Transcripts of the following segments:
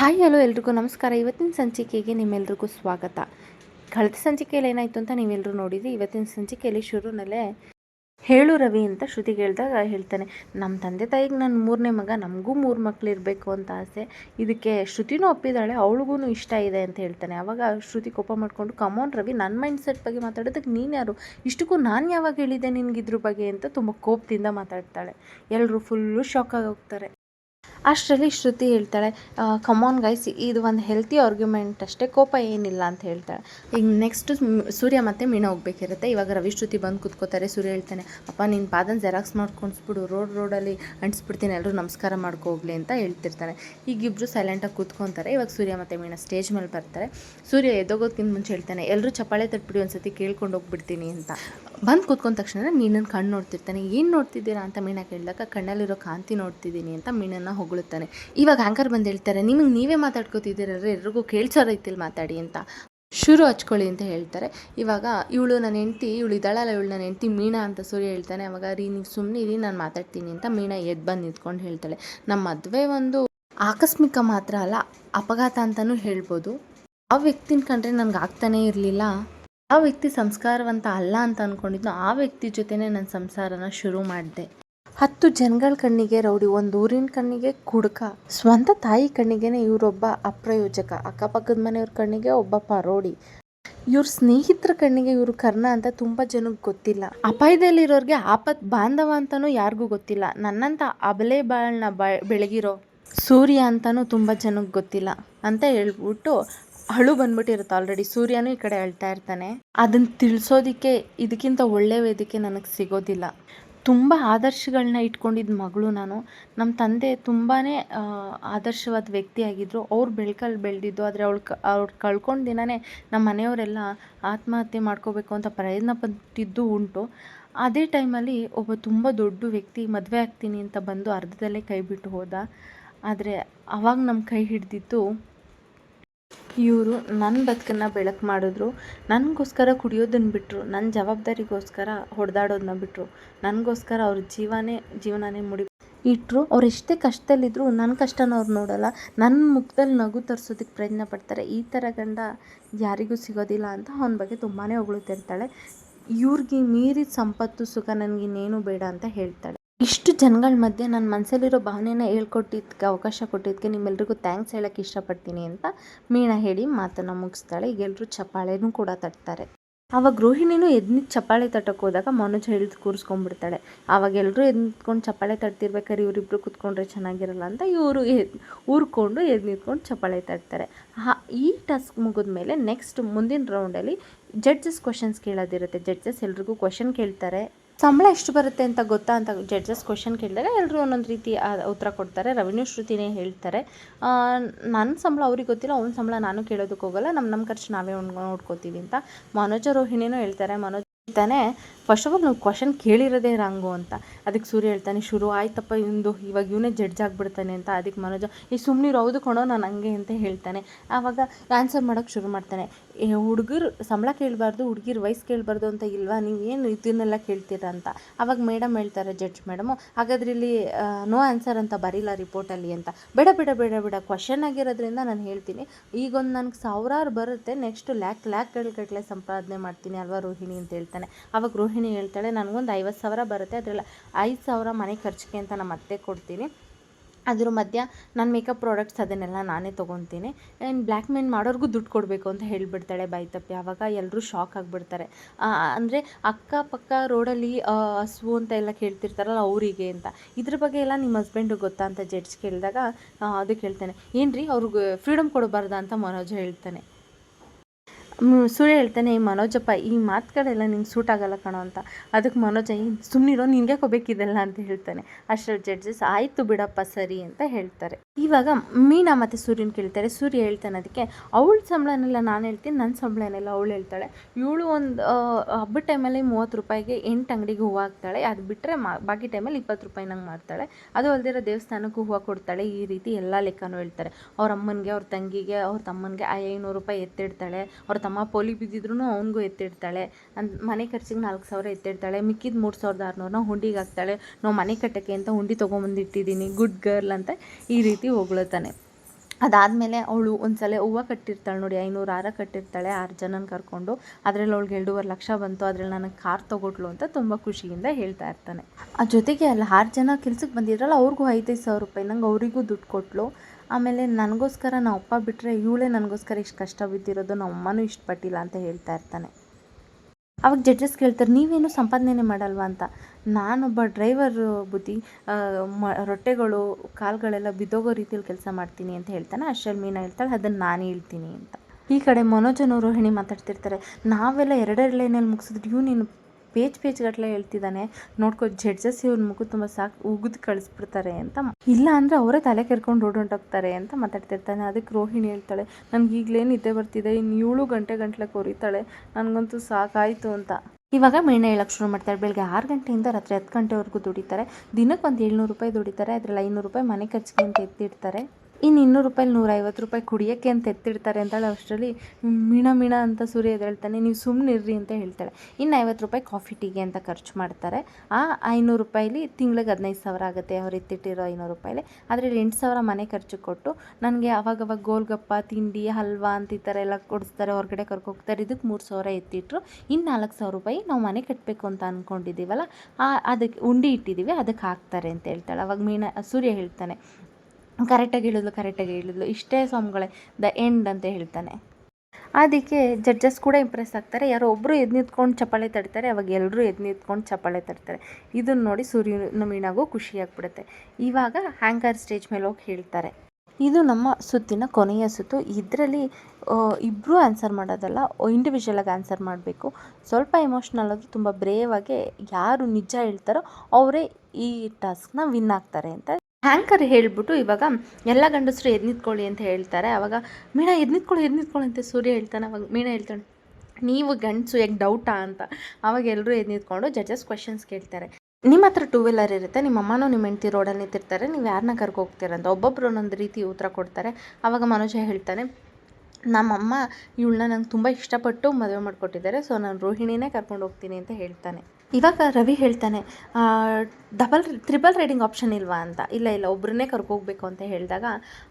Hi, hello, ಎಲ್ರಿಗೂ ನಮಸ್ಕಾರ. ಇವತ್ತಿನ ಸಂಚಿಕೆಗೆ ನಿಮ್ಮೆಲ್ರಿಗೂ ಸ್ವಾಗತ. ಕಳೆದ ಸಂಚಿಕೆಯಲ್ಲಿ ಏನಾಯಿತು ಅಂತ ನೀವೆಲ್ಲರೂ ನೋಡಿದ್ರಿ. ಇವತ್ತಿನ ಸಂಚಿಕೆಯಲ್ಲಿ ಶುರುನಲ್ಲೇ ಹೇಳು ರವಿ ಅಂತ ಶ್ರುತಿ ಹೇಳಿದಾಗ ಹೇಳ್ತಾನೆ ನಮ್ಮ ತಂದೆ ತಾಯಿಗೆ ನನ್ನ ಮೂರನೇ ಮಗ, ನಮಗೂ ಮೂರು ಮಕ್ಳು ಇರಬೇಕು ಅಂತ ಆಸೆ. ಇದಕ್ಕೆ ಶ್ರುತಿನೂ ಒಪ್ಪಿದ್ದಾಳೆ ಅವಳಿಗೂ ಇಷ್ಟ ಇದೆ ಅಂತ ಹೇಳ್ತಾನೆ. ಆವಾಗ ಶ್ರುತಿ ಕೋಪ ಮಾಡಿಕೊಂಡು ಕಮೋನ್ ರವಿ ನನ್ನ ಮೈಂಡ್ ಸೆಟ್ ಬಗ್ಗೆ ಮಾತಾಡೋದಕ್ಕೆ ನೀನು ಯಾರು? ಇಷ್ಟಕ್ಕೂ ನಾನು ಯಾವಾಗ ಹೇಳಿದ್ದೆ ನಿನಗಿದ್ರ ಬಗ್ಗೆ? ಅಂತ ತುಂಬ ಕೋಪದಿಂದ ಮಾತಾಡ್ತಾಳೆ. ಎಲ್ಲರೂ ಫುಲ್ಲು ಶಾಕ್ ಹೋಗ್ತಾರೆ. ಅಷ್ಟರಲ್ಲಿ ಶ್ರುತಿ ಹೇಳ್ತಾಳೆ ಕಮಾನ್ ಗೈಸ್ ಇದು ಒಂದು ಹೆಲ್ತಿ ಆರ್ಗ್ಯುಮೆಂಟ್ ಅಷ್ಟೇ, ಕೋಪ ಏನಿಲ್ಲ ಅಂತ ಹೇಳ್ತಾಳೆ. ಈಗ ನೆಕ್ಸ್ಟ್ ಸೂರ್ಯ ಮತ್ತೆ ಮೀನ ಹೋಗ್ಬೇಕಿರುತ್ತೆ, ಇವಾಗ ರವಿ ಶ್ರುತಿ ಬಂದು ಕೂತ್ಕೋತಾರೆ, ಸೂರ್ಯ ಹೇಳ್ತಾನೆ, ಅಪ್ಪ ನಿನ್ನ ಪಾದನ ಜೆರಾಕ್ಸ್ ಮಾಡ್ಕೊಂಡ್ಸ್ಬಿಡು ರೋಡ್ ರೋಡಲ್ಲಿ ಅಂಟಿಸ್ಬಿಡ್ತೀನಿ ಎಲ್ಲರೂ ನಮಸ್ಕಾರ ಮಾಡ್ಕೊ ಹೋಗ್ಲಿ ಅಂತ ಹೇಳ್ತಿರ್ತಾನೆ. ಈಗ ಇಬ್ಬರು ಸೈಲೆಂಟಾಗಿ ಕೂತ್ಕೊತಾರೆ, ಇವಾಗ ಸೂರ್ಯ ಮತ್ತು ಮೀನ ಸ್ಟೇಜ್ ಮೇಲೆ ಬರ್ತಾರೆ. ಸೂರ್ಯ ಎದ್ದೋಗೋದಕ್ಕಿಂತ ಮುಂಚೆ ಹೇಳ್ತಾನೆ ಎಲ್ಲರೂ ಚಪ್ಪಾಳೆ ತಟ್ಬಿಡಿ, ಒಂದ್ಸತಿ ಕೇಳ್ಕೊಂಡು ಹೋಗ್ಬಿಡ್ತೀನಿ ಅಂತ. ಬಂದು ಕೂತ್ಕೊಂಡ ತಕ್ಷಣ ಮೀನನ್ನು ಕಣ್ಣು ನೋಡ್ತಿರ್ತಾನೆ, ಏನು ನೋಡ್ತಿದ್ದೀರಾ? ಅಂತ ಮೀನ ಕೇಳಿದಾಗ, ಕಣ್ಣಲ್ಲಿರೋ ಕಾಂತಿ ನೋಡ್ತಿದ್ದೀನಿ ಅಂತ ಮೀನನ್ನ ಹೊಗಳುತ್ತಾನೆ ಇವಾಗ ಆ್ಯಂಕರ್ ಬಂದು ಹೇಳ್ತಾರೆ, ನಿಮಗೆ ನೀವೇ ಮಾತಾಡ್ಕೋತಿದ್ದೀರಲ್ರಿ? ಎಲ್ರಿಗೂ ಕೇಳ್ಸೋರೈತಿಲ್ ಮಾತಾಡಿ ಅಂತ. ಶುರು ಹಚ್ಕೊಳ್ಳಿ ಅಂತ ಹೇಳ್ತಾರೆ. ಇವಾಗ ಇವಳು ನನ್ನ ಹೆಂಡ್ತಿ, ಇವಳು ಇದ್ದಾಳಲ್ಲ ಇವಳು ನನ್ನ ಹೆಂಡ್ತಿ ಮೀನಾ ಅಂತ ಸೂರ್ಯ ಹೇಳ್ತಾನೆ. ಅವಾಗ, ರೀ, ನೀವು ಸುಮ್ಮನೆ ಇರಿ, ನಾನು ಮಾತಾಡ್ತೀನಿ ಅಂತ ಮೀನಾ ಎದ್ದು ಬಂದು ನಿಂತ್ಕೊಂಡು ಹೇಳ್ತಾಳೆ. ನಮ್ಮ ಮದುವೆ ಒಂದು ಆಕಸ್ಮಿಕ ಮಾತ್ರ ಅಲ್ಲ, ಅಪಘಾತ ಅಂತಲೂ ಹೇಳ್ಬೋದು. ಆ ವ್ಯಕ್ತಿನ ಕಂಡ್ರೆ ನನಗೆ ಆಗ್ತಾನೇ ಇರಲಿಲ್ಲ. ಆ ವ್ಯಕ್ತಿ ಸಂಸ್ಕಾರವಂತ ಅಲ್ಲ ಅಂತ ಅಂದ್ಕೊಂಡಿದ್ದು ಆ ವ್ಯಕ್ತಿ ಜೊತೆನೇ ನನ್ನ ಸಂಸಾರನ ಶುರು ಮಾಡಿದೆ. ಹತ್ತು ಜನಗಳ ಕಣ್ಣಿಗೆ, ರೌಡಿ ಒಂದು ಊರಿನ ಕಣ್ಣಿಗೆ ಕುಡ್ಕ. ಸ್ವಂತ ತಾಯಿ ಕಣ್ಣಿಗೆನೆ ಇವರೊಬ್ಬ ಅಪ್ರಯೋಜಕ. ಅಕ್ಕಪಕ್ಕದ ಮನೆಯವ್ರ ಕಣ್ಣಿಗೆ ಒಬ್ಬ ಪರೋಡಿ. ಇವ್ರ ಸ್ನೇಹಿತರ ಕಣ್ಣಿಗೆ ಇವರು ಕರ್ಣ ಅಂತ ತುಂಬ ಜನಕ್ಕೆ ಗೊತ್ತಿಲ್ಲ. ಅಪಾಯದಲ್ಲಿರೋರಿಗೆ ಆಪತ್ ಬಾಂಧವ ಅಂತಲೂ ಯಾರಿಗೂ ಗೊತ್ತಿಲ್ಲ. ನನ್ನಂಥ ಅಬಲೆ ಬಾಳ್ನ ಬೆಳಗಿರೋ ಸೂರ್ಯ ಅಂತಲೂ ತುಂಬ ಜನಕ್ಕೆ ಗೊತ್ತಿಲ್ಲ ಅಂತ ಹೇಳ್ಬಿಟ್ಟು ಅಳು ಬಂದ್ಬಿಟ್ಟಿರುತ್ತೆ ಆಲ್ರೆಡಿ ಸೂರ್ಯನೂ ಈ ಕಡೆ ಅಳ್ತಾ ಇರ್ತಾನೆ. ಅದನ್ನ ತಿಳಿಸೋದಿಕ್ಕೆ, ಇದಕ್ಕಿಂತ ಒಳ್ಳೆ ವೇದಿಕೆ ನನಗೆ ಸಿಗೋದಿಲ್ಲ. ತುಂಬ ಆದರ್ಶಗಳನ್ನ ಇಟ್ಕೊಂಡಿದ್ದ ಮಗಳು ನಾನು. ನಮ್ಮ ತಂದೆ ತುಂಬಾ ಆದರ್ಶವಾದ ವ್ಯಕ್ತಿಯಾಗಿದ್ದರು ಅವ್ರು ಬೆಳ್ಕಲ್ಲಿ ಬೆಳೆದಿದ್ದು, ಆದರೆ ಅವಳು ಕ, ಅವ್ರು ಕಳ್ಕೊಂಡು ದಿನವೇ ನಮ್ಮ ಮನೆಯವರೆಲ್ಲ ಆತ್ಮಹತ್ಯೆ ಮಾಡ್ಕೋಬೇಕು ಅಂತ ಪ್ರಯತ್ನ ಪಟ್ಟಿದ್ದು ಉಂಟು. ಅದೇ ಟೈಮಲ್ಲಿ ಒಬ್ಬ ತುಂಬ ದೊಡ್ಡ ವ್ಯಕ್ತಿ ಮದುವೆ ಆಗ್ತೀನಿ ಅಂತ ಬಂದು ಅರ್ಧದಲ್ಲೇ ಕೈ ಬಿಟ್ಟು ಹೋದ. ಆದರೆ ಅವಾಗ ನಮ್ಮ ಕೈ ಹಿಡಿದಿದ್ದು ಇವರು ನನ್ನ ಬದುಕನ್ನು ಬೆಳಕು ಮಾಡಿದ್ರು, ನನಗೋಸ್ಕರ ಕುಡಿಯೋದನ್ನು ಬಿಟ್ಟರು ನನ್ನ ಜವಾಬ್ದಾರಿಗೋಸ್ಕರ ಹೊಡೆದಾಡೋದನ್ನ ಬಿಟ್ಟರು ನನಗೋಸ್ಕರ ಅವ್ರ ಜೀವನೇ, ಜೀವನನೇ ಮುಡಿ ಇಟ್ಟರು ಅವ್ರು ಎಷ್ಟೇ ಕಷ್ಟದಲ್ಲಿದ್ದರೂ ನನ್ನ ಕಷ್ಟನ ಅವ್ರು ನೋಡೋಲ್ಲ ನನ್ನ ಮುಖದಲ್ಲಿ ನಗು ತರಿಸೋದಕ್ಕೆ ಪ್ರಯತ್ನ ಪಡ್ತಾರೆ. ಈ ಥರ ಗಂಡ ಯಾರಿಗೂ ಸಿಗೋದಿಲ್ಲ ಅಂತ ಅವನ ಬಗ್ಗೆ ತುಂಬಾ ಹೊಗಳುತ್ತಿರ್ತಾಳೆ. ಇವ್ರಿಗೆ ಮೀರಿದ ಸಂಪತ್ತು ಸುಖ ನನಗಿನ್ನೇನು ಬೇಡ ಅಂತ ಹೇಳ್ತಾಳೆ. ಇಷ್ಟು ಜನಗಳ ಮಧ್ಯೆ ನನ್ನ ಮನಸ್ಸಲ್ಲಿರೋ ಭಾವನೆನ ಹೇಳ್ಕೊಟ್ಟಿದ್ದಕ್ಕೆ ಅವಕಾಶ ಕೊಟ್ಟಿದ್ದಕ್ಕೆ ನಿಮ್ಮೆಲ್ರಿಗೂ ಥ್ಯಾಂಕ್ಸ್ ಹೇಳೋಕ್ಕೆ ಇಷ್ಟಪಡ್ತೀನಿ ಅಂತ ಮೀಣ ಹೇಳಿ ಮಾತನ್ನು ಮುಗಿಸ್ತಾಳೆ. ಈಗೆಲ್ಲರೂ ಚಪ್ಪಾಳೆನೂ ಕೂಡ ತಟ್ತಾರೆ. ಆವಾಗ ಗೃಹಿಣಿನೂ ಎದ್ದು ಚಪ್ಪಾಳೆ ತಟ್ಟಕ್ಕೆ ಹೋದಾಗ ಮನೋಜ್ ಹೇಳಿದ್ ಕೂರಿಸ್ಕೊಂಡ್ಬಿಡ್ತಾಳೆ. ಆವಾಗ ಎಲ್ಲರೂ ಎದ್ದು ನಿಂತ್ಕೊಂಡು ಚಪ್ಪಾಳೆ ತಟ್ತಿರ್ಬೇಕಾದ್ರೆ ಇವರಿಬ್ರು ಕೂತ್ಕೊಂಡ್ರೆ ಚೆನ್ನಾಗಿರಲ್ಲ ಅಂತ ಇವರು ಎದ್, ಊರ್ಕೊಂಡು ಎದ್ದು ನಿಂತ್ಕೊಂಡು ಚಪ್ಪಾಳೆ ತಟ್ತಾರೆ. ಹಾ, ಈ ಟಾಸ್ಕ್ ಮುಗಿದ ಮೇಲೆ ನೆಕ್ಸ್ಟ್ ಮುಂದಿನ ರೌಂಡಲ್ಲಿ ಜಡ್ಜಸ್ ಕ್ವಶನ್ಸ್ ಕೇಳೋದಿರುತ್ತೆ. ಜಡ್ಜಸ್ ಎಲ್ರಿಗೂ ಕ್ವಶನ್ ಕೇಳ್ತಾರೆ. ಸಂಬಳ ಎಷ್ಟು ಬರುತ್ತೆ ಅಂತ ಗೊತ್ತಾ ಅಂತ ಜಡ್ಜಸ್ ಕ್ವಶನ್ ಕೇಳಿದಾಗ ಎಲ್ಲರೂ ಒಂದೊಂದು ರೀತಿ ಉತ್ತರ ಕೊಡ್ತಾರೆ. ರೆವೆನ್ಯೂ ಶ್ರುತಿನೇ ಹೇಳ್ತಾರೆ. ನನ್ನ ಸಂಬಳ ಅವ್ರಿಗೆ ಗೊತ್ತಿಲ್ಲ, ಅವ್ನ ಸಂಬಳ ನಾನು ಕೇಳೋದಕ್ಕೆ ಹೋಗಲ್ಲ ನಮ್ಮ ನಮ್ಮ ಖರ್ಚು ನಾವೇ ನೋಡ್ಕೋತೀವಿ ಅಂತ ಮನೋಜ ರೋಹಿಣಿನೂ ಹೇಳ್ತಾರೆ. ಮನೋಜ್ ತಾನೆ ಫಸ್ಟ್ ಆಫ್ ಆಲ್ ನಾವು ಕ್ವಶನ್ ಕೇಳಿರೋದೇ ರಾಂಗು ಅಂತ. ಅದಕ್ಕೆ ಸೂರ್ಯ ಹೇಳ್ತಾನೆ, ಶುರು ಆಯ್ತಪ್ಪ ಇಂದು, ಇವಾಗ ಇವನೇ ಜಡ್ಜ್ ಆಗಿಬಿಡ್ತಾನೆ ಅಂತ. ಅದಕ್ಕೆ ಮನೋಜ ಈ ಸುಮ್ಮನೆ ಹೌದು ಕೊಡೋ ನಾನು ಹಂಗೆ ಅಂತ ಹೇಳ್ತಾನೆ. ಆವಾಗ ಆನ್ಸರ್ ಮಾಡೋಕ್ಕೆ ಶುರು ಮಾಡ್ತಾನೆ ಹುಡುಗರು ಸಂಬಳ ಕೇಳಬಾರ್ದು, ಹುಡುಗಿರ್ ವಯಸ್ಸು ಕೇಳಬಾರ್ದು ಅಂತ ಇಲ್ವಾ? ನೀವು ಇದನ್ನೆಲ್ಲ ಕೇಳ್ತೀರಾ ಅಂತ. ಆವಾಗ ಮೇಡಮ್ ಹೇಳ್ತಾರೆ ಜಡ್ಜ್ ಮೇಡಮು ಹಾಗಾದ್ರೆ ಇಲ್ಲಿ ನೋ ಆನ್ಸರ್ ಅಂತ ಬರೀಲ್ಲ ರಿಪೋರ್ಟಲ್ಲಿ ಅಂತ. ಬೇಡ ಬೇಡ ಬೇಡ ಬೇಡ ಕ್ವಶನ್ ಆಗಿರೋದ್ರಿಂದ ನಾನು ಹೇಳ್ತೀನಿ. ಈಗೊಂದು ನನಗೆ ಸಾವಿರಾರು ಬರುತ್ತೆ ನೆಕ್ಸ್ಟ್ ಲ್ಯಾಕ್ ಲ್ಯಾಕ್ಗಳ್ಗಟ್ಟಲೆ ಸಂಪಾದನೆ ಮಾಡ್ತೀನಿ ಅಲ್ವಾ ರೋಹಿಣಿ ಅಂತ ಹೇಳ್ತಾನೆ. ಆವಾಗ ರೋಹಿಣಿ ಹೇಳ್ತಾಳೆ, ನನಗೊಂದು ಐವತ್ತು ಸಾವಿರ ಬರುತ್ತೆ, ಅದರಲ್ಲಿ ಐದು ಸಾವಿರ ಮನೆ ಖರ್ಚಿಗೆ ಅಂತ ನಮ್ಮ ಅತ್ತೆ ಕೊಡ್ತೀನಿ. ಅದ್ರ ಮಧ್ಯ ನನ್ನ ಮೇಕಪ್ ಪ್ರಾಡಕ್ಟ್ಸ್ ಅದನ್ನೆಲ್ಲ ನಾನೇ ತೊಗೊತೀನಿ. ಆ್ಯಂಡ್ ಬ್ಲ್ಯಾಕ್ ಮೇಲ್ ಮಾಡೋರ್ಗೂ ದುಡ್ಡು ಕೊಡಬೇಕು ಅಂತ ಹೇಳಿಬಿಡ್ತಾಳೆ ಬೈತಪ್ಪಿ. ಆವಾಗ ಎಲ್ಲರೂ ಶಾಕ್ ಆಗಿಬಿಡ್ತಾರೆ. ಅಂದರೆ ಅಕ್ಕಪಕ್ಕ ರೋಡಲ್ಲಿ ಹಸು ಅಂತ ಎಲ್ಲ ಕೇಳ್ತಿರ್ತಾರಲ್ಲ ಅವರಿಗೆ ಅಂತ. ಇದ್ರ ಬಗ್ಗೆ ಎಲ್ಲ ನಿಮ್ಮ ಹಸ್ಬೆಂಡು ಗೊತ್ತಾ ಅಂತ ಜಡ್ಜ್ ಕೇಳಿದಾಗ ಅದು ಹೇಳ್ತಾನೆ ಏನು ರೀ ಅವ್ರಿಗೆ ಫ್ರೀಡಮ್ ಕೊಡಬಾರ್ದ ಅಂತ ಮನೋಜ್ ಹೇಳ್ತಾನೆ. ಸೂರ್ಯ ಹೇಳ್ತಾನೆ, ಈ ಮನೋಜಪ್ಪ, ಈ ಮಾತುಗಳೆಲ್ಲ ನಿಂಗೆ ಸೂಟ್ ಆಗಲ್ಲ ಕಣೋ ಅಂತ. ಅದಕ್ಕೆ ಮನೋಜ ಸುಮ್ಮನಿರೋ ನಿನಗೆ ಕೊಬೇಕಿದೆಲ್ಲ ಅಂತ ಹೇಳ್ತಾನೆ. ಅಷ್ಟರ ಜಡ್ಜಸ್ ಆಯಿತು ಬಿಡಪ್ಪ, ಸರಿ ಅಂತ ಹೇಳ್ತಾರೆ. ಇವಾಗ ಮೀನಾ ಮತ್ತು ಸೂರ್ಯನ ಕೇಳ್ತಾರೆ. ಸೂರ್ಯ ಹೇಳ್ತಾನೆ ಅದಕ್ಕೆ, ಅವಳ ಸಂಬಳನೆಲ್ಲ ನಾನು ಹೇಳ್ತೀನಿ ನನ್ನ ಸಂಬಳನೆಲ್ಲ ಅವಳು ಹೇಳ್ತಾಳೆ. ಇವಳು ಒಂದು ಹಬ್ಬದ ಟೈಮಲ್ಲಿ ಮೂವತ್ತು ರೂಪಾಯಿಗೆ ಎಂಟು ಅಂಗಡಿಗೆ ಹೂವು ಹಾಕ್ತಾಳೆ. ಅದು ಬಿಟ್ಟರೆ ಮಾ, ಬಾಕಿ ಟೈಮಲ್ಲಿ ಇಪ್ಪತ್ತು ರೂಪಾಯಿ ನಂಗೆ ಮಾಡ್ತಾಳೆ ಅದು ಅಲ್ದಿರೋ ದೇವಸ್ಥಾನಕ್ಕೂ ಹೂವು ಕೊಡ್ತಾಳೆ. ಈ ರೀತಿ ಎಲ್ಲ ಲೆಕ್ಕನೂ ಹೇಳ್ತಾರೆ. ಅವ್ರ ಅಮ್ಮನಿಗೆ, ಅವ್ರ ತಂಗಿಗೆ, ಅವ್ರ ತಮ್ಮನಿಗೆ ಐನೂರು ರೂಪಾಯಿ ಎತ್ತಿಡ್ತಾಳೆ. ಅವ್ರ ತಮ್ಮ ಪೋಲಿ ಬಿದ್ದಿದ್ರು ಅವನಿಗೂ ಎತ್ತಿಡ್ತಾಳೆ. ಅಂತ ಮನೆ ಖರ್ಚಿಗೆ ನಾಲ್ಕು ಸಾವಿರ ಎತ್ತಿಡ್ತಾಳೆ. ಮಿಕ್ಕಿದ ಮೂರು ಸಾವಿರದ ಆರುನೂರನ್ನ ಹುಂಡಿಗೆ ಹಾಕ್ತಾಳೆ. ನಾವು ಮನೆ ಕಟ್ಟಕ್ಕೆ ಅಂತ ಹುಂಡಿ ತೊಗೊಂಬಂದಿಟ್ಟಿದ್ದೀನಿ ಗುಡ್ ಗರ್ಲ್ ಅಂತ ಈ ರೀತಿ ಹೊಗಳುತ್ತಾನೆ ಅದಾದಮೇಲೆ ಅವಳು ಒಂದ್ಸಲ ಹೂವು ಕಟ್ಟಿರ್ತಾಳೆ ನೋಡಿ, ಐನೂರು ಆರ ಕಟ್ಟಿರ್ತಾಳೆ ಆರು ಜನನ ಕರ್ಕೊಂಡು. ಅದರಲ್ಲಿ ಅವಳಿಗೆ ಎರಡೂವರೆ ಲಕ್ಷ ಬಂತು, ಅದರಲ್ಲಿ ನನಗೆ ಕಾರ್ ತೊಗೊಟ್ಲು ಅಂತ ತುಂಬ ಖುಷಿಯಿಂದ ಹೇಳ್ತಾ ಇರ್ತಾನೆ. ಆ ಜೊತೆಗೆ ಅಲ್ಲಿ ಆರು ಜನ ಕೆಲ್ಸಕ್ಕೆ ಬಂದಿದ್ರಲ್ಲ, ಅವ್ರಿಗೂ ಐದೈದು ಸಾವಿರ ರೂಪಾಯಿ, ನಂಗೆ ಅವರಿಗೂ ದುಡ್ಡು ಕೊಟ್ಲು. ಆಮೇಲೆ ನನಗೋಸ್ಕರ ನಮ್ಮ ಅಪ್ಪ ಬಿಟ್ಟರೆ ಇವಳೇ ನನಗೋಸ್ಕರ ಇಷ್ಟು ಕಷ್ಟ ಬಿದ್ದಿರೋದು ನಮ್ಮ ಅಮ್ಮನೂ ಇಷ್ಟಪಟ್ಟಿಲ್ಲ ಅಂತ ಹೇಳ್ತಾ ಇರ್ತಾನೆ. ಅವಾಗ ಜಡ್ಜಸ್ ಕೇಳ್ತಾರೆ, ನೀವೇನು ಸಂಪಾದನೆ ಮಾಡಲ್ವಾ ಅಂತ. ನಾನೊಬ್ಬ ಡ್ರೈವರ್ ಬುದ್ಧಿ ಮ, ರೊಟ್ಟೆಗಳು, ಕಾಲುಗಳೆಲ್ಲ ಬಿದ್ದೋಗೋ ರೀತಿಯಲ್ಲಿ ಕೆಲಸ ಮಾಡ್ತೀನಿ ಅಂತ ಹೇಳ್ತಾನೆ. ಅಷ್ಟರಲ್ಲಿ ಮೀನಾ ಹೇಳ್ತಾಳೆ, ಅದನ್ನು ನಾನು ಹೇಳ್ತೀನಿ ಅಂತ. ಈ ಕಡೆ ಮನೋಜನು ರೋಹಿಣಿ ಮಾತಾಡ್ತಿರ್ತಾರೆ, ನಾವೆಲ್ಲ ಎರಡೆರಡು ಲೈನಲ್ಲಿ ಮುಗಿಸಿದ್ರೆ ಇವ್ ನೀನು ಪೇಜ್ ಪೇಜ್ ಗಟ್ಟಲೆ ಹೇಳ್ತಿದ್ದಾನೆ. ನೋಡ್ಕೊ, ಜಡ್ಜಸ್ ಇವ್ರ ಮುಖ ತುಂಬ ಸಾಕು ಉಗಿದು ಕಳಿಸ್ಬಿಡ್ತಾರೆ ಅಂತ ಇಲ್ಲ ಅಂದರೆ ಅವರೇ ತಲೆ ಕೆರ್ಕೊಂಡು ಓಡೊಂಟೋಗ್ತಾರೆ ಅಂತ ಮಾತಾಡ್ತಿರ್ತಾನೆ. ಅದಕ್ಕೆ ರೋಹಿಣಿ ಹೇಳ್ತಾಳೆ, ನನಗೆ ಈಗಲೇ ನಿದ್ದೆ ಬರ್ತಿದೆ ಇನ್ನು ಏಳು ಗಂಟೆ ಗಂಟ್ಲೆ ಕೊರಿತಾಳೆ. ನನಗಂತೂ ಸಾಕಾಯಿತು ಅಂತ. ಇವಾಗ ಮೇಣ ಹೇಳಕ್ಕೆ ಶುರು ಮಾಡ್ತಾರೆ. ಬೆಳಗ್ಗೆ ಆರು ಗಂಟೆಯಿಂದ ರಾತ್ರಿ ಹತ್ತು ಗಂಟೆವರೆಗೂ ದುಡಿತಾರೆ. ದಿನಕ್ಕೆ ಒಂದು ಏಳ್ನೂರು ರೂಪಾಯಿ ದುಡಿತಾರೆ. ಅದರಲ್ಲಿ ಐನೂರು ರೂಪಾಯಿ ಮನೆ ಖರ್ಚಿಗೆ ಅಂತ ಎತ್ತಿಡ್ತಾರೆ. ಇನ್ನು ಇನ್ನೂರು ರೂಪಾಯಿ, ನೂರೈವತ್ತು ರೂಪಾಯಿ ಕುಡಿಯೋಕ್ಕೆ ಅಂತ ಎತ್ತಿಡ್ತಾರೆ ಅಂತಾಳೆ ಅಷ್ಟರಲ್ಲಿ ಮೀಣ ಮೀಣ ಅಂತ ಸೂರ್ಯ ಎದ್ದೇಳ್ತಾನೆ, ನೀವು ಸುಮ್ಮನೆ ಇರ್ರಿ ಅಂತ ಹೇಳ್ತಾಳೆ. ಇನ್ನು ಐವತ್ತು ರೂಪಾಯಿ ಕಾಫಿ, ಟೀಗೆ ಅಂತ ಖರ್ಚು ಮಾಡ್ತಾರೆ. ಆ ಐನೂರು ರೂಪಾಯಿಲಿ ತಿಂಗ್ಳಿಗೆ ಹದಿನೈದು ಸಾವಿರ ಆಗುತ್ತೆ ಅವ್ರು ಎತ್ತಿಟ್ಟಿರೋ ಐನೂರು ರೂಪಾಯಿಲಿ ಆದರೆ ಎಂಟು ಸಾವಿರ ಮನೆ ಖರ್ಚು ಕೊಟ್ಟು ನನಗೆ ಅವಾಗವಾಗ ಗೋಲ್ಗಪ್ಪ, ತಿಂಡಿ, ಹಲ್ವಾ ಅಂತ ಈ ಥರ ಎಲ್ಲ ಕೊಡಿಸ್ತಾರೆ, ಹೊರಗಡೆ ಕರ್ಕೋಗ್ತಾರೆ ಇದಕ್ಕೆ ಮೂರು ಸಾವಿರ ಎತ್ತಿಟ್ಟರು ಇನ್ನು ನಾಲ್ಕು ಸಾವಿರ ರೂಪಾಯಿ ನಾವು ಮನೆ ಕಟ್ಟಬೇಕು ಅಂತ ಅಂದ್ಕೊಂಡಿದ್ದೀವಲ್ಲ ಅದಕ್ಕೆ ಉಂಡಿ ಇಟ್ಟಿದ್ದೀವಿ, ಅದಕ್ಕೆ ಹಾಕ್ತಾರೆ ಅಂತ ಹೇಳ್ತಾಳೆ. ಅವಾಗ ಮೀನ ಸೂರ್ಯ ಹೇಳ್ತಾನೆ ಕರೆಕ್ಟಾಗಿ ಹೇಳಿದ್ಲು ಕರೆಕ್ಟಾಗಿ ಹೇಳಿದ್ಲು. ಇಷ್ಟೇ ಸ್ವಾಮಿಗಳೇ, ದ ಎಂಡ್ ಅಂತ ಹೇಳ್ತಾನೆ. ಅದಕ್ಕೆ ಜಡ್ಜಸ್ ಕೂಡ ಇಂಪ್ರೆಸ್ ಆಗ್ತಾರೆ. ಯಾರೋ ಒಬ್ಬರು ಎದ್ದು ನಿಂತ್ಕೊಂಡು ಚಪ್ಪಾಳೆ ತಡ್ತಾರೆ, ಅವಾಗ ಎಲ್ಲರೂ ಎದ್ದು ನಿಂತ್ಕೊಂಡು ಚಪ್ಪಾಳೆ ತಡ್ತಾರೆ. ಇದನ್ನು ನೋಡಿ ಸೂರ್ಯನ ಮೀನಾಗೂ ಖುಷಿಯಾಗ್ಬಿಡುತ್ತೆ ಇವಾಗ ಹ್ಯಾಂಕರ್ ಸ್ಟೇಜ್ ಮೇಲೆ ಹೋಗಿ ಹೇಳ್ತಾರೆ. ಇದು ನಮ್ಮ ಸುತ್ತಿನ ಕೊನೆಯ ಸುತ್ತು. ಇದರಲ್ಲಿ ಇಬ್ಬರೂ ಆನ್ಸರ್ ಮಾಡೋದಲ್ಲ ಇಂಡಿವಿಜುವಲಾಗಿ ಆನ್ಸರ್ ಮಾಡಬೇಕು. ಸ್ವಲ್ಪ ಎಮೋಷ್ನಲ್ ಆದರೂ ತುಂಬ ಬ್ರೇವಾಗಿ ಯಾರು ನಿಜ ಹೇಳ್ತಾರೋ ಅವರೇ ಈ ಟಾಸ್ಕ್ನ ವಿನ್ ಆಗ್ತಾರೆ ಅಂತ ಹ್ಯಾಂಕರ್ ಹೇಳ್ಬಿಟ್ಟು ಇವಾಗ, ಎಲ್ಲ ಗಂಡಸರು ಎದ್ದು ನಿಂತ್ಕೊಳ್ಳಿ ಅಂತ ಹೇಳ್ತಾರೆ. ಅವಾಗ, ಮೀಣ ಎದ್ದು ನಿಂತ್ಕೊಳ್ಳಿ ಎದ್ದು ನಿಂತ್ಕೊಳ್ಳಿ ಅಂತ ಸೂರ್ಯ ಹೇಳ್ತಾನೆ. ಅವಾಗ ಮೀಣ ಹೇಳ್ತಾನೆ, ನೀವು ಗಂಡಸು ಹೇಗೆ ಡೌಟಾ ಅಂತ? ಅವಾಗ ಎಲ್ಲರೂ ಎದ್ದು ನಿಂತ್ಕೊಂಡು ಜಡ್ಜಸ್ ಕ್ವೆಶನ್ಸ್ ಕೇಳ್ತಾರೆ. ನಿಮ್ಮ ಹತ್ರ ಟೂ ವೀಲರ್ ಇರುತ್ತೆ, ನಿಮ್ಮ ಅಮ್ಮನೂ ನಿಮ್ಮ ಹೆಂಡತಿ ರೋಡಲ್ಲಿ ನಿಂತಿರ್ತಾರೆ, ನೀವು ಯಾರನ್ನ ಕರ್ಕೋಗ್ತೀರ ಅಂತ. ಒಬ್ಬೊಬ್ಬರು ಒಂದೊಂದು ರೀತಿ ಉತ್ತರ ಕೊಡ್ತಾರೆ. ಅವಾಗ ಮನೋಜ ಹೇಳ್ತಾನೆ ನಮ್ಮಮ್ಮ ಇವಳನ್ನ ನಂಗೆ ತುಂಬ ಇಷ್ಟಪಟ್ಟು ಮದುವೆ ಮಾಡಿಕೊಟ್ಟಿದ್ದಾರೆ. ಸೊ, ನಾನು ರೋಹಿಣಿನೇ ಕರ್ಕೊಂಡು ಹೋಗ್ತೀನಿ ಅಂತ ಹೇಳ್ತಾನೆ. ಇವಾಗ ರವಿ ಹೇಳ್ತಾನೆ ಡಬಲ್ ತ್ರಿಬಲ್ ರೈಡಿಂಗ್ ಆಪ್ಷನ್ ಇಲ್ವಾ ಅಂತ. ಇಲ್ಲ ಇಲ್ಲ ಒಬ್ಬರನ್ನೇ ಕರ್ಕೋಗ್ಬೇಕು ಅಂತ ಹೇಳಿದಾಗ,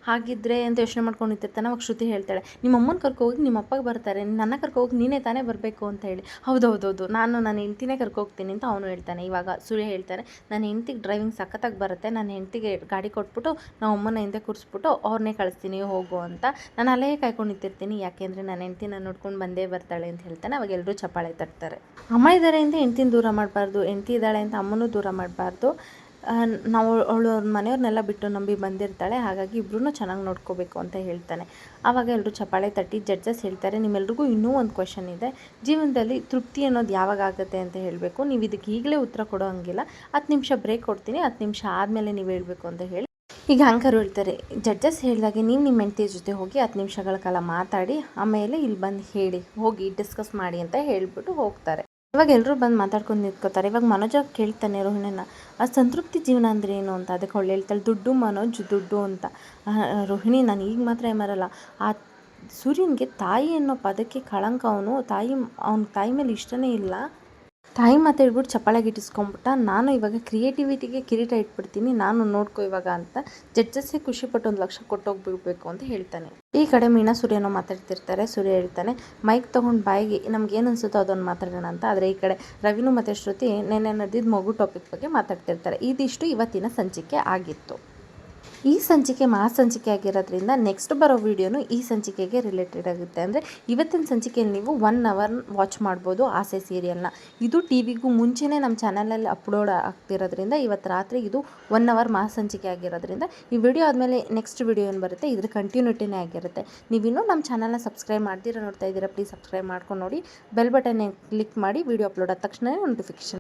ಹಾಗಿದ್ರೆ ಅಂತ ಯೋಚನೆ ಮಾಡ್ಕೊಂಡು ನಿಂತಿರ್ತಾನೆ? ಅವಾಗ ಶ್ರುತಿ ಹೇಳ್ತಾಳೆ, ನಿಮ್ಮ ಅಮ್ಮನ ಕರ್ಕೋಗಿ ನಿಮ್ಮ ಅಪ್ಪಗೆ ಬರ್ತಾರೆ, ನನ್ನ ಕರ್ಕೋಗಿ ನೀನೇ ತಾನೇ ಬರಬೇಕು ಅಂತ ಹೇಳಿ. ಹೌದೌದೌದು, ನಾನು ನನ್ನ ಹೆಂಡ್ತಿನೇ ಕರ್ಕೋಗ್ತೀನಿ ಅಂತ ಅವನು ಹೇಳ್ತಾನೆ. ಇವಾಗ ಸೂರ್ಯ ಹೇಳ್ತಾರೆ, ನನ್ನ ಹೆಂಡ್ತಿಗೆ ಡ್ರೈವಿಂಗ್ ಸಖತ್ತಾಗಿ ಬರುತ್ತೆ, ನನ್ನ ಹೆಂಡ್ತಿಗೆ ಗಾಡಿ ಕೊಟ್ಬಿಟ್ಟು, ನಾವು ಅಮ್ಮನ ಹಿಂದೆ ಕೂರಿಸ್ಬಿಟ್ಟು ಅವ್ರನ್ನೇ ಕಳಿಸ್ತೀನಿ, ಹೋಗು ಅಂತ. ನಾನು ಅಲ್ಲೇ ಕಾಯ್ಕೊಂಡು ನಿಂತಿರ್ತೀನಿ ಯಾಕೆಂದರೆ ನಾನು ನೋಡ್ಕೊಂಡು ಬಂದೇ ಬರ್ತಾಳೆ ಅಂತ ಹೇಳ್ತಾನೆ. ಅವಾಗ ಎಲ್ಲರೂ ಚಪ್ಪಾಳೆ ತಟ್ತಾರೆ. ಅಮ್ಮ ಇದ್ದಾರೆ ಅಂತ ಹೆಂಡ್ತಿನ ದೂರ ಮಾಡಬಾರ್ದು. ಹೆಂಡ್ತಿ ಇದ್ದಾಳೆ ಅಂತ ಅಮ್ಮನೂ ದೂರ ಮಾಡಬಾರ್ದು. ನಾವು ಅವಳು ಅವ್ರ ಮನೆಯವ್ರನ್ನೆಲ್ಲ ಬಿಟ್ಟು ನಂಬಿ ಬಂದಿರ್ತಾಳೆ. ಹಾಗಾಗಿ ಇಬ್ಬರೂ ಚೆನ್ನಾಗಿ ನೋಡ್ಕೋಬೇಕು ಅಂತ ಹೇಳ್ತಾನೆ. ಆವಾಗ ಎಲ್ಲರೂ ಚಪ್ಪಾಳೆ ತಟ್ಟಿ ಜಡ್ಜಸ್ ಹೇಳ್ತಾರೆ. ನಿಮ್ಮೆಲ್ರಿಗೂ ಇನ್ನೂ ಒಂದು ಕ್ವಶನ್ ಇದೆ. ಜೀವನದಲ್ಲಿ ತೃಪ್ತಿ ಅನ್ನೋದು ಯಾವಾಗ ಆಗುತ್ತೆ ಅಂತ ಹೇಳಬೇಕು. ನೀವು ಇದಕ್ಕೆ ಈಗಲೇ ಉತ್ತರ ಕೊಡೋ ಹಂಗಿಲ್ಲ. ಹತ್ತು ನಿಮಿಷ ಬ್ರೇಕ್ ಕೊಡ್ತೀನಿ. ಹತ್ತು ನಿಮಿಷ ಆದಮೇಲೆ ನೀವು ಹೇಳಬೇಕು ಅಂತ ಹೇಳಿ. ಈಗ ಅಂಕರು ಹೇಳ್ತಾರೆ, ಜಡ್ಜಸ್ ಹೇಳಿದಾಗ ನೀನು ನಿಮ್ಮ ಹೆಂಡತಿ ಜೊತೆ ಹೋಗಿ ಹತ್ತು ನಿಮಿಷಗಳ ಕಾಲ ಮಾತಾಡಿ, ಆಮೇಲೆ ಇಲ್ಲಿ ಬಂದು ಹೇಳಿ, ಹೋಗಿ ಡಿಸ್ಕಸ್ ಮಾಡಿ ಅಂತ ಹೇಳ್ಬಿಟ್ಟು ಹೋಗ್ತಾರೆ. ಇವಾಗ ಎಲ್ಲರೂ ಬಂದು ಮಾತಾಡ್ಕೊಂಡು ನಿಂತ್ಕೋತಾರೆ. ಇವಾಗ ಮನೋಜ ಕೇಳ್ತಾನೆ ರೋಹಿಣನ ಆ ಸಂತೃಪ್ತಿ ಜೀವನ ಅಂದರೆ ಏನು ಅಂತ? ಅದಕ್ಕೆ ಅವಳು ಹೇಳ್ತಾಳೆ, ದುಡ್ಡು ಮನೋಜ್, ದುಡ್ಡು ಅಂತ. ರೋಹಿಣಿ, ನಾನು ಈಗ ಮಾತ್ರ ಏಮಾರಲ್ಲ ಆ ಸೂರ್ಯನಿಗೆ ತಾಯಿ ಅನ್ನೋ ಪದಕ್ಕೆ ಕಳಂಕ ಅವನು, ತಾಯಿ, ಅವನ ತಾಯಿ ಮೇಲೆ ಇಷ್ಟನೇ ಇಲ್ಲ. ತಾಯಿ ಮಾತು ಹೇಳ್ಬಿಟ್ಟು ಚಪ್ಪಾಳೆ ಗಿಟ್ಟಿಸ್ಕೊಂಬಿಟ್ಟ ನಾನು ಇವಾಗ ಕ್ರಿಯೇಟಿವಿಟಿಗೆ ಕಿರೀಟ ಇಟ್ಬಿಡ್ತೀನಿ, ನಾನು ನೋಡ್ಕೊ ಇವಾಗ ಅಂತ ಜಡ್ಜಸ್ಸೇ ಖುಷಿಪಟ್ಟು ಒಂದು ಲಕ್ಷ ಕೊಟ್ಟೋಗ್ಬಿಡ್ಬೇಕು ಅಂತ ಹೇಳ್ತಾನೆ. ಈ ಕಡೆ ಮೀನಾ ಸೂರ್ಯನೋ ಮಾತಾಡ್ತಿರ್ತಾರೆ, ಸೂರ್ಯ ಹೇಳ್ತಾನೆ, ಮೈಕ್ ತೊಗೊಂಡು ಬಾಯಿಗೆ ನಮ್ಗೆ ಏನು ಅನ್ಸುತ್ತೋ ಅದನ್ನು ಮಾತಾಡೋಣ ಅಂತ. ಆದರೆ ಈ ಕಡೆ ರವಿನು ಮತ್ತು ಶ್ರುತಿ, ನೆನ್ನೆ ನಡೆದಿದ್ದ ಮಗು ಟಾಪಿಕ್ ಬಗ್ಗೆ ಮಾತಾಡ್ತಿರ್ತಾರೆ. ಇದಿಷ್ಟು ಇವತ್ತಿನ ಸಂಚಿಕೆ ಆಗಿತ್ತು. ಈ ಸಂಚಿಕೆ ಮಹಾ ಸಂಚಿಕೆ ಆಗಿರೋದ್ರಿಂದ ನೆಕ್ಸ್ಟ್ ಬರೋ ವಿಡಿಯೋನು ಈ ಸಂಚಿಕೆಗೆ ರಿಲೇಟೆಡ್ ಆಗುತ್ತೆ. ಅಂದರೆ ಇವತ್ತಿನ ಸಂಚಿಕೆಯಲ್ಲಿ ನೀವು ಒನ್ ಅವರ್ ವಾಚ್ ಮಾಡ್ಬೋದು ಆಸೆ ಸೀರಿಯಲ್ನ ಇದು ಟಿ ವಿಗೂ ಮುಂಚೆನೇ ನಮ್ಮ ಚಾನಲಲ್ಲಿ ಅಪ್ಲೋಡ್ ಆಗ್ತಿರೋದ್ರಿಂದ ಇವತ್ತು ರಾತ್ರಿ ಇದು ಒನ್ ಅವರ್ ಮಹಾ ಸಂಚಿಕೆ ಆಗಿರೋದ್ರಿಂದ ಈ ವಿಡಿಯೋ ಆದಮೇಲೆ ನೆಕ್ಸ್ಟ್ ವಿಡಿಯೋ ಏನು ಬರುತ್ತೆ? ಇದ್ರ ಕಂಟಿನ್ಯೂಟಿನೇ ಆಗಿರುತ್ತೆ. ನೀವಿನ್ನೂ ನಮ್ಮ ಚಾನಲ್ನ ಸಬ್ಸ್ಕ್ರೈಬ್ ಮಾಡ್ತೀರಾ ನೋಡ್ತಾ ಇದ್ದೀರಾ ಪ್ಲೀಸ್ ಸಬ್ಸ್ಕ್ರೈಬ್ ಮಾಡ್ಕೊಂಡು ನೋಡಿ. ಬೆಲ್ ಬಟನ್ ಕ್ಲಿಕ್ ಮಾಡಿ ವಿಡಿಯೋ ಅಪ್ಲೋಡ್ ಆದ ತಕ್ಷಣ ನೋಟಿಫಿಕೇಶನ್